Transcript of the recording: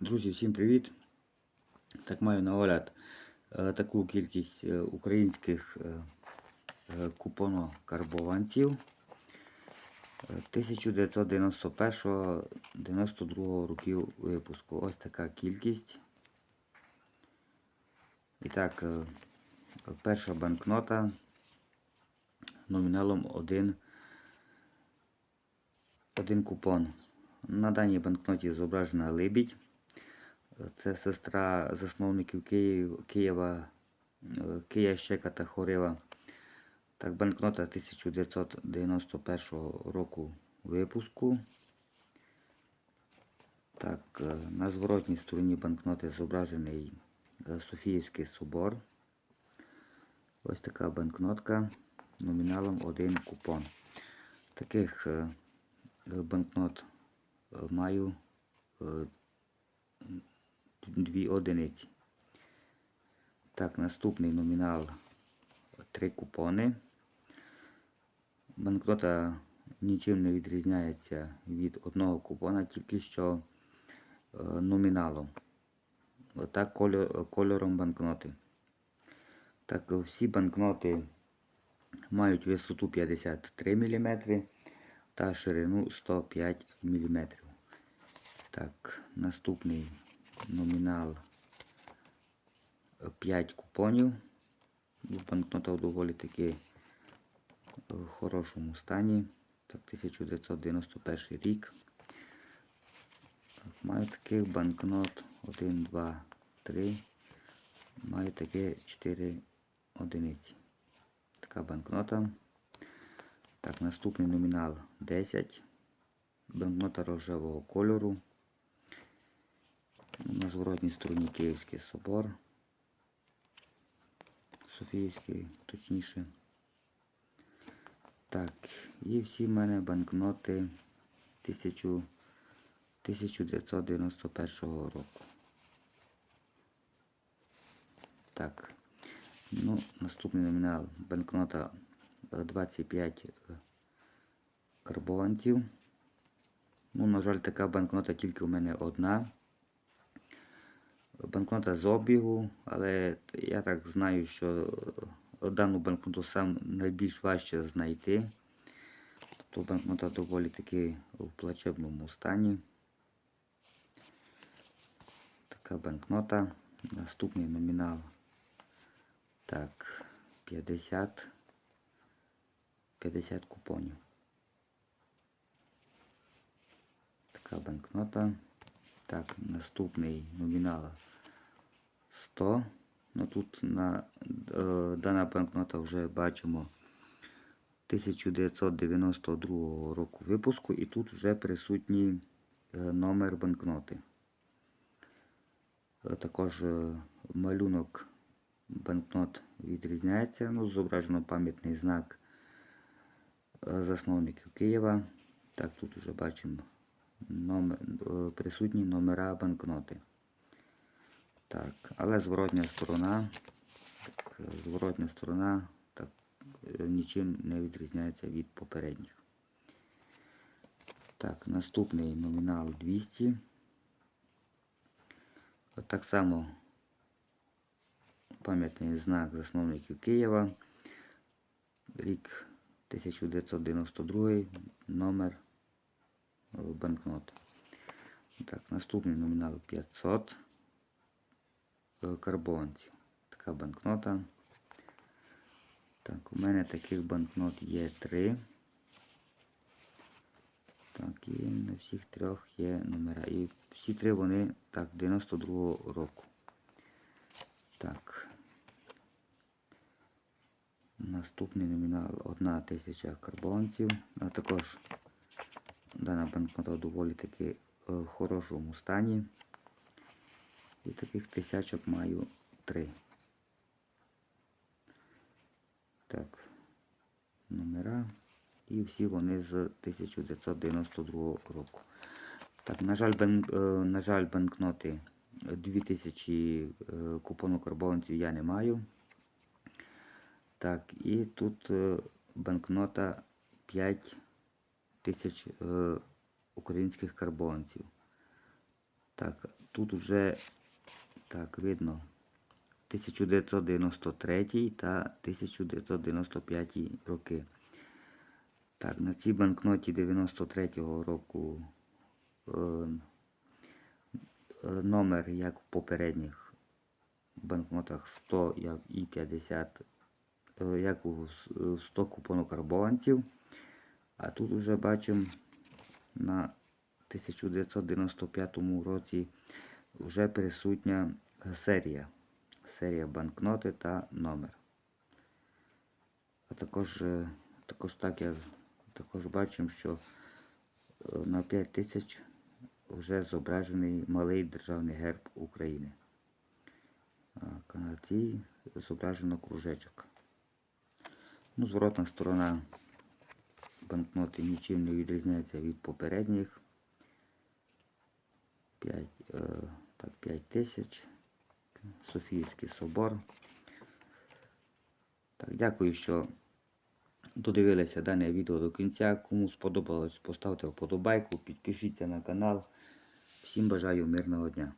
Друзі, всім привіт! Так маю на огляд е, таку кількість е, українських е, купонокарбованців 1991-92 років випуску. Ось така кількість. І так, перша банкнота номіналом 1, один купон. На даній банкноті зображена либідь. Це сестра засновників Київ, Києва, е, Кия Щека та Хорива. Так, банкнота 1991 року випуску. Так, е, на зворотній стороні банкноти зображений е, Софіївський собор. Ось така банкнотка номіналом 1 купон. Таких банкнот маю дві одиниці. Так, наступний номінал три купони. Банкнота нічим не відрізняється від одного купона, тільки що е, номіналом. Отак кольором банкноти. Так, всі банкноти мають висоту 53 мм та ширину 105 мм. Так, наступний номінал 5 купонів. Банкнота в доволі таки в хорошому стані. Так, 1991 рік. Так, маю таких банкнот 1, 2, 3. Маю таке 4 одиниці. Така банкнота. Так, наступний номінал 10. Банкнота рожевого кольору. На зворотній стороні Київський собор. Софійський, точніше. Так, і всі в мене банкноти 1000, 1991 року. Так. Ну, наступний номінал банкнота е, 25 е, карбованців. Ну, на жаль, така банкнота тільки у мене одна. Банкнота з обігу, але я так знаю, що дану банкноту сам найбільш важче знайти. Тобто банкнота доволі таки в плачебному стані. Така банкнота. Наступний номінал. Так, 50. 50 купонів. Така банкнота. Так, наступний номінал 100. Ну тут на е, дана банкнота вже бачимо 1992 року випуску і тут вже присутній е, номер банкноти. Е, також е, малюнок банкнот відрізняється. Ну, зображено пам'ятний знак е, засновників Києва. Так, тут вже бачимо номер, е, присутні номера банкноти. Так, але зворотня сторона, так, е, зворотня сторона так, е, нічим не відрізняється від попередніх. Так, наступний номінал 200. От так само пам'ятний знак засновників Києва. Рік 1992, номер банкноти. Так, наступний номінал 500 е, карбованців. Така банкнота. Так, у мене таких банкнот є три. Так, і на всіх трьох є номера. І всі три вони так, 92 року. Так. Наступний номінал 1 тисяча карбованців. А також дана банкнота в доволі таки е, в хорошому стані. І таких тисячок маю три. Так, номера. І всі вони з 1992 року. Так, на жаль, банк, е, на жаль, банкноти 2000 е, купону карбованців я не маю. Так, і тут банкнота 5 тисяч е, українських карбованців. Так, тут уже так видно 1993 та 1995 роки. Так, на цій банкноті 93-го року е, е, номер, як в попередніх банкнотах 100 як і 50, е, як у е, 100 купонок карбованців. А тут вже бачимо на 1995 році вже присутня серія. Серія банкноти та номер. А також, е, також так я також бачимо, що е, на 5 тисяч вже зображений малий державний герб України. А на цій зображено кружечок. Ну, зворотна сторона банкноти нічим не відрізняється від попередніх. 5, е, так, 5 тисяч. Софіївський собор. Так, дякую, що додивилися дане відео до кінця. Кому сподобалось, поставте вподобайку, підпишіться на канал. Всім бажаю мирного дня.